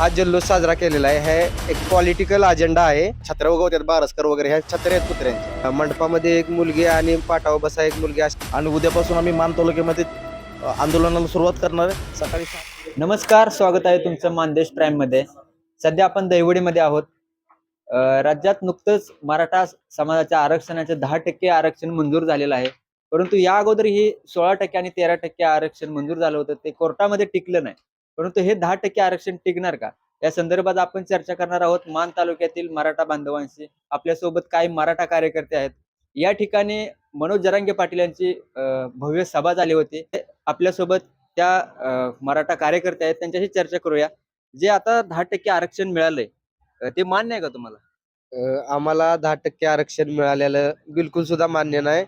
हा जल्लोष साजरा केलेला आहे. हे एक पॉलिटिकल अजेंडा आहे. छत्र उगवतात बारसकर वगैरे ह्या छत्रे आहेत कुत्र्यांचे मंडपामध्ये एक मुलगी आणि पाठावर बसा एक मुलगी अशी. आणि उद्यापासून आम्ही मान तालुक्यामध्ये आंदोलनाला सुरुवात करणार आहे. सकाळी नमस्कार स्वागत आहे तुमचं मानदेश प्राईममध्ये. सध्या आपण दैवडीमध्ये आहोत. राज्यात नुकतंच मराठा समाजाच्या आरक्षणाचे दहा टक्के आरक्षण मंजूर झालेलं आहे. परंतु या अगोदर ही सोळा टक्के आणि तेरा टक्के आरक्षण मंजूर झालं होतं. ते कोर्टामध्ये टिकलं नाही. परंतु हे दहा टक्के आरक्षण टिकणार का? या संदर्भात आपण चर्चा करणार आहोत मान तालुक्यातील मराठा बांधवांशी. आपल्यासोबत काही मराठा कार्यकर्ते आहेत. या ठिकाणी मनोज जरांगे पाटील यांची भव्य सभा झाली होती. आपल्यासोबत त्या मराठा कार्यकर्ते आहेत. त्यांच्याशी चर्चा करूया. जे आता दहा टक्के आरक्षण मिळालंय ते मान्य आहे का तुम्हाला? आम्हाला दहा टक्के आरक्षण मिळालेलं बिलकुल सुद्धा मान्य नाही.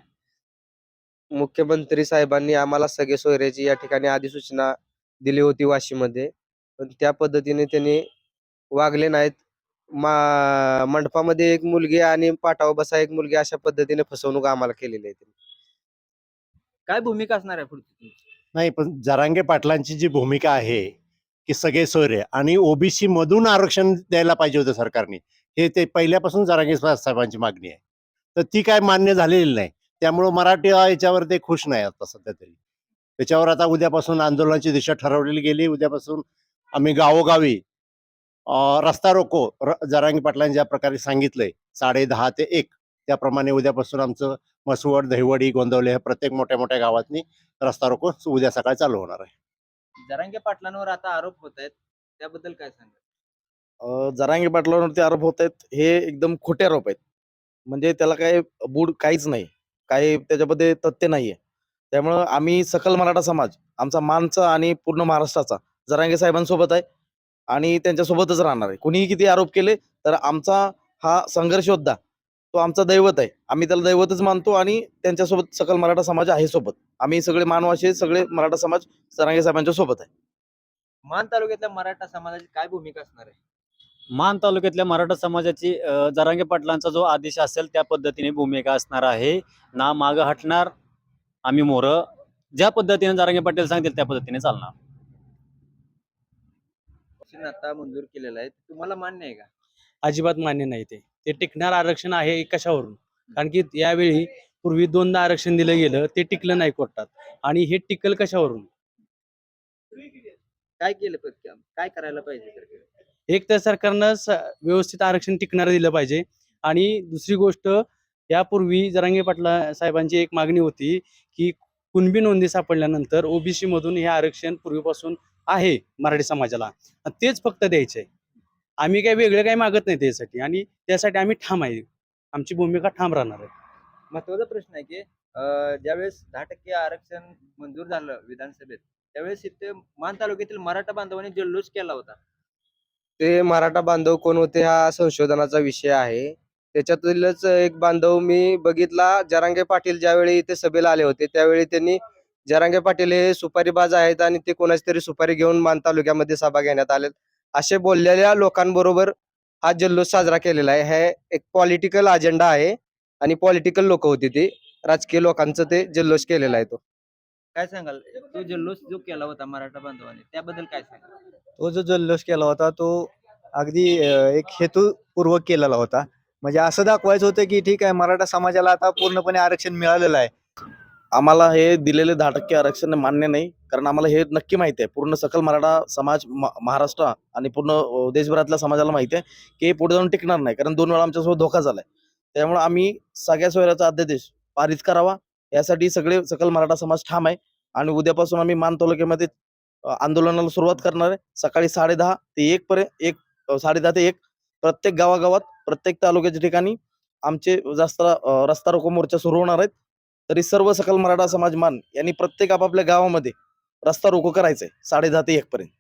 मुख्यमंत्री साहेबांनी आम्हाला सगळे सोयऱ्याची या ठिकाणी अधिसूचना दिली होती वाशीमध्ये. पण त्या पद्धतीने त्यांनी वागले नाहीत. मा मंडपामध्ये एक मुलगी आणि पाठावर बसा एक मुलगी अशा पद्धतीने फसवणूक आम्हाला केलेली आहे त्यांनी. काय भूमिका असणार आहे पुढची तुमची? नाही पण जरांगे पाटलांची जी भूमिका आहे की सगळे सोयरे आणि ओबीसी मधून आरक्षण द्यायला पाहिजे होतं सरकारने हे ते पहिल्यापासून जरांगे सा- साहेबांची मागणी आहे. तर ती काय मान्य झालेली नाही. त्यामुळं मराठी याच्यावर ते खुश नाही आता सध्या तरी. त्याच्यावर आता उद्यापासून आंदोलनाची दिशा ठरवलेली गेली. उद्यापासून आम्ही गावोगावी रस्ता रोको र- जरांगे पाटलांनी ज्या प्रकारे सांगितलंय साडे दहा ते एक त्याप्रमाणे उद्यापासून आमचं मसवड दहिवडी गोंदवले हे प्रत्येक मोठ्या मोठ्या गावातनी रस्ता रोको उद्या सकाळी चालू होणार आहे. जरांगे पाटलांवर आता आरोप होत आहेत त्याबद्दल काय सांगा अ, जरांगे पाटलावरती आरोप होत आहेत हे एकदम खोटे आरोप आहेत. म्हणजे त्याला काय बूड काहीच नाही. काही त्याच्यामध्ये तथ्य नाहीये. त्यामुळं आम्ही सकल मराठा समाज आमचा मानचा आणि पूर्ण महाराष्ट्राचा जरांगे साहेबांसोबत आहे आणि त्यांच्यासोबतच राहणार आहे. कुणीही किती आरोप केले तर आमचा हा संघर्ष योद्धा तो आमचा दैवत आहे. आम्ही त्याला दैवतच मानतो आणि त्यांच्यासोबत सकल मराठा समाज आहे सोबत. आम्ही सगळे मानवाशी सगळे मराठा समाज जरांगे साहेबांच्या सोबत आहे. मान तालुक्यातल्या मराठा समाजाची काय भूमिका असणार आहे? मान तालुक्यातल्या मराठा समाजाची जरांगे पाटलांचा जो आदेश असेल त्या पद्धतीने भूमिका असणार आहे. ना माग हटणार आम्ही मोर ज्या पद्धतीने जरांगे पाटील सांगतील त्या पद्धतीने चालणार. आता मंजूर केलेलं आहे. तुम्हाला मान्य आहे का? अजिबात मान्य नाही ते. ते टिकणार आरक्षण आहे कशावरून? कारण की यावेळी पूर्वी दोनदा आरक्षण दिलं गेलं ते टिकलं नाही कोर्टात. आणि हे टिकल कशावरून? काय केलं पाहिजे काय करायला पाहिजे तर? एक तर सरकारनं स- व्यवस्थित आरक्षण टिकणारं दिलं पाहिजे. आणि दुसरी गोष्ट यापूर्वी जरांगे पाटला साहेबांची एक मागणी होती की कुणबी नोंदी सापडल्यानंतर ओबीसी मधून हे आरक्षण पूर्वीपासून आहे मराठी समाजाला. आणि तेच फक्त द्यायचे. आम्ही काही वेगळं काही मागत नाही त्यासाठी आणि त्यासाठी आम्ही ठाम आहे. आमची भूमिका ठाम राहणार आहे. महत्त्वाचा प्रश्न आहे की ज्यावेळेस दहा टक्के आरक्षण मंजूर झालं विधानसभेत त्यावेळेस इथे मान तालुक्यातील मराठा बांधवांनी जल्लोष केला होता. ते मराठा बांधव कोण होते हा संशोधनाचा विषय आहे. त्याच्यातीलच एक बांधव मी बघितला जरांगे पाटील ज्यावेळी इथे सभेला आले होते त्यावेळी त्यांनी जरांगे पाटील हे सुपारीबाज आहेत आणि ते कोणाची तरी सुपारी घेऊन मान तालुक्यामध्ये सभा घेण्यात आले असे बोललेल्या लोकांबरोबर हा जल्लोष साजरा केलेला आहे. हे एक पॉलिटिकल अजेंडा आहे आणि पॉलिटिकल लोक होती ती. राजकीय लोकांचं ते जल्लोष केलेला आहे तो. काय सांगाल? तो जल्लोष जो केला होता मराठा बांधवांनी त्याबद्दल काय सांगाल? तो जो जल्लोष केला होता तो अगदी एक हेतुपूर्वक केलेला होता. म्हणजे असं दाखवायचं होतं की ठीक आहे मराठा समाजाला आता पूर्णपणे आरक्षण मिळालेलं आहे. आम्हाला हे दिलेले दहा टक्के आरक्षण मान्य नाही कारण आम्हाला हे नक्की माहिती आहे. पूर्ण सकल मराठा समाज महाराष्ट्र आणि पूर्ण देशभरातल्या समाजाला माहिती आहे की हे पुढे जाऊन टिकणार नाही कारण दोन वेळा आमच्यासोबत धोका झालाय. त्यामुळे आम्ही सगळ्या सोयऱ्याचा अध्यादेश पारित करावा. यासाठी सगळे सकल मराठा समाज ठाम आहे आणि उद्यापासून आम्ही मान तालुक्यामध्ये आंदोलनाला सुरुवात करणार आहे. सकाळी साडे दहा ते एक पर्यंत एक साडे दहा ते एक प्रत्येक गावागावात प्रत्येक तालुक्याच्या ठिकाणी आमचे जास्त रस्ता रोको मोर्चा सुरू होणार आहेत. तरी सर्व सकल मराठा समाज मान यांनी प्रत्येक आपापल्या गावामध्ये रस्ता रोको करायचंय साडे दहा ते एक पर्यंत.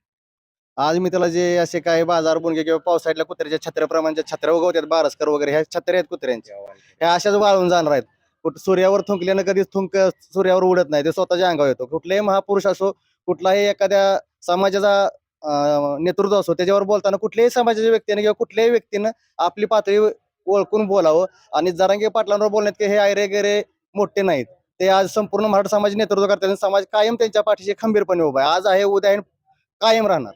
आज मी त्याला जे असे काही बाजार बुनगे किंवा पावसाळ्यातल्या कुत्र्याच्या छत्र्याप्रमाणच्या छत्र्या उगवतात बारसकर वगैरे ह्या छत्र्या आहेत कुत्र्यांच्या. ह्या अशाच वाळून जाणार आहेत. कुठं सूर्यावर थुंकल्यानं कधीच थुंक सूर्यावर उडत नाही ते स्वतःच्या अंगावर येतो. कुठलाही महापुरुष असो कुठलाही एखाद्या समाजाचा नेतृत्व असो त्याच्यावर बोलताना कुठल्याही समाजाच्या व्यक्तीने किंवा कुठल्याही व्यक्तीनं आपली पातळी ओळखून बोलावं आणि जरांगे पाटलांवर बोलण्यात की हे आयरे गैरे मोठे नाहीत. ते आज संपूर्ण मराठा समाज नेतृत्व करतात आणि समाज कायम त्यांच्या पाठीशी खंबीरपणे उभा आहे. आज आहे उद्या आहे कायम राहणार.